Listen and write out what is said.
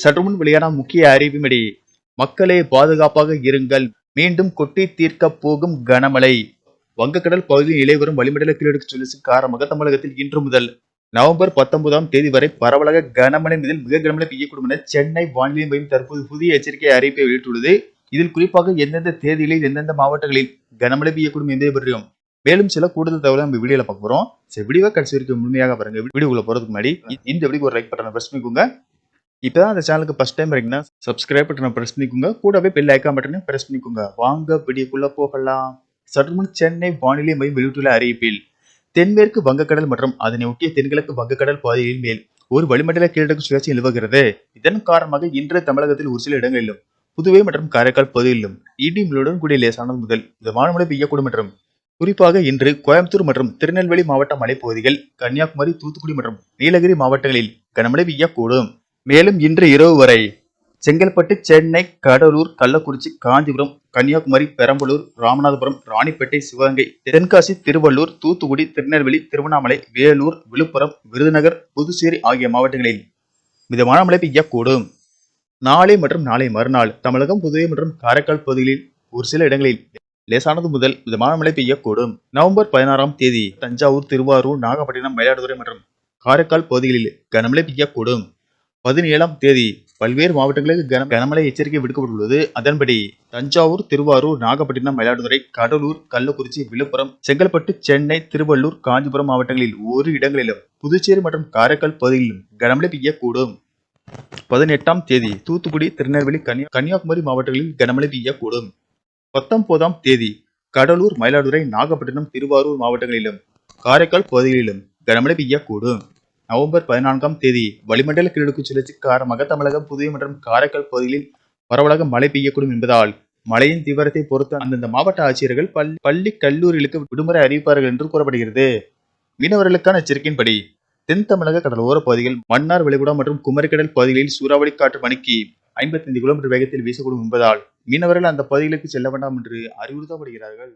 சற்றுமுன் வெளியான முக்கிய அறிவிமடி மக்களே பாதுகாப்பாக இருங்கள் மீண்டும் கொட்டி தீர்க்கப் போகும் கனமழை. வங்கக்கடல் பகுதியில் நிலை வரும் வளிமண்டல கீழடுக்கு சுழற்சி காரணமாக தமிழகத்தில் இன்று முதல் நவம்பர் பத்தொன்பதாம் தேதி வரை பரவலாக கனமழை முதல் மிக கனமழை பெய்யக்கூடும் என சென்னை வானிலை மையம் தற்போது புதிய எச்சரிக்கை அறிவிப்பை வெளியிட்டுள்ளது. இதில் குறிப்பாக எந்தெந்த தேதிகளில் எந்தெந்த மாவட்டங்களில் கனமழை பெய்யக்கூடும் என்பதை பற்றியும் மேலும் சில கூடுதல் தகவலை நம்ம வீடியோல பார்க்க போறோம். சரி வீடியோ கடைசி வரைக்கும் முழுமையாக பாருங்க. வீடியோக்குள்ள போறதுக்கு முன்னாடி இந்த வீடியோக்கு ஒரு லைக் பட்டனை பிரஸ் பண்ணிக்கோங்க. இப்போ தான் அந்த சேனலுக்கு ஃபர்ஸ்ட் டைம் இருக்கீங்கன்னா சப்ஸ்கிரைப் பட்டனை ப்ரெஸ் பண்ணிக்கோங்க. கூடவே பெல் ஐக்கான் பட்டனையும் ப்ரெஸ் பண்ணிக்கோங்க. வாங்க பிடிக்குள்ளே போகலாம். சற்றுமுன் சென்னை வானிலை மையம் வெளியிட்டுள்ள அறிவிப்பில் தென்மேற்கு வங்கக்கடல் மற்றும் அதனை ஒட்டிய தென்கிழக்கு வங்கக்கடல் பாதையின் மேல் ஒரு வளிமண்டல கீழடக்கு சுழற்சி நிலவுகிறது. இதன் காரணமாக இன்று தமிழகத்தில் ஒரு சில இடங்களிலும் புதுவை மற்றும் காரைக்கால் பகுதியிலும் இடி மின்னலுடன் கூடிய லேசானது முதல் மிதமான மழை பெய்யக்கூடும் என்றும் குறிப்பாக இன்று கோயம்புத்தூர் மற்றும் திருநெல்வேலி மாவட்ட மலைப்பகுதிகள் கன்னியாகுமரி தூத்துக்குடி மற்றும் நீலகிரி மாவட்டங்களில் கனமழை பெய்யக்கூடும். மேலும் இன்று இரவு வரை செங்கல்பட்டு சென்னை கடலூர் கள்ளக்குறிச்சி காஞ்சிபுரம் கன்னியாகுமரி பெரம்பலூர் ராமநாதபுரம் ராணிப்பேட்டை சிவகங்கை தென்காசி திருவள்ளூர் தூத்துக்குடி திருநெல்வேலி திருவண்ணாமலை வேலூர் விழுப்புரம் விருதுநகர் புதுச்சேரி ஆகிய மாவட்டங்களில் மிதமான மழை பெய்யக்கூடும். நாளை மற்றும் நாளை மறுநாள் தமிழகம் புதுவை மற்றும் காரைக்கால் பகுதிகளில் ஒரு சில இடங்களில் லேசானது முதல் மிதமான மழை பெய்யக்கூடும். நவம்பர் பதினாறாம் தேதி தஞ்சாவூர் திருவாரூர் நாகப்பட்டினம் மயிலாடுதுறை மற்றும் காரைக்கால் பகுதிகளில் கனமழை பெய்யக்கூடும். பதினேழாம் தேதி பல்வேறு மாவட்டங்களுக்கு கன கனமழை எச்சரிக்கை விடுக்கப்பட்டுள்ளது. அதன்படி தஞ்சாவூர் திருவாரூர் நாகப்பட்டினம் மயிலாடுதுறை கடலூர் கள்ளக்குறிச்சி விழுப்புரம் செங்கல்பட்டு சென்னை திருவள்ளூர் காஞ்சிபுரம் மாவட்டங்களில் ஒரு இடங்களிலும் புதுச்சேரி மற்றும் காரைக்கால் பகுதிகளிலும் கனமழை பெய்யக்கூடும். பதினெட்டாம் தேதி தூத்துக்குடி திருநெல்வேலி கன்னியா கன்னியாகுமரி மாவட்டங்களில் கனமழை பெய்யக்கூடும். பத்தொன்பதாம் தேதி கடலூர் மயிலாடுதுறை நாகப்பட்டினம் திருவாரூர் மாவட்டங்களிலும் காரைக்கால் பகுதிகளிலும் கனமழை பெய்யக்கூடும். நவம்பர் பதினான்காம் தேதி வளிமண்டல கிழக்கு சுழற்சி காரணமாக தமிழகம் புதுவை மற்றும் காரைக்கால் பகுதிகளில் பரவலாக மழை பெய்யக்கூடும் என்பதால் மழையின் தீவிரத்தை பொறுத்து அந்தந்த மாவட்ட ஆட்சியர்கள் பள்ளி பள்ளி கல்லூரிகளுக்கு விடுமுறை அறிவிப்பார்கள் என்று கூறப்படுகிறது. மீனவர்களுக்கான எச்சரிக்கையின்படி தென் தமிழக கடலோர பகுதிகள் மன்னார் விளைகுடா மற்றும் குமரிக்கடல் பகுதிகளில் சூறாவளி காற்று மணிக்கு ஐம்பத்தைந்து கிலோமீட்டர் வேகத்தில் வீசக்கூடும் என்பதால் மீனவர்கள் அந்த பகுதிகளுக்கு செல்ல வேண்டாம் என்று அறிவுறுத்தப்படுகிறார்கள்.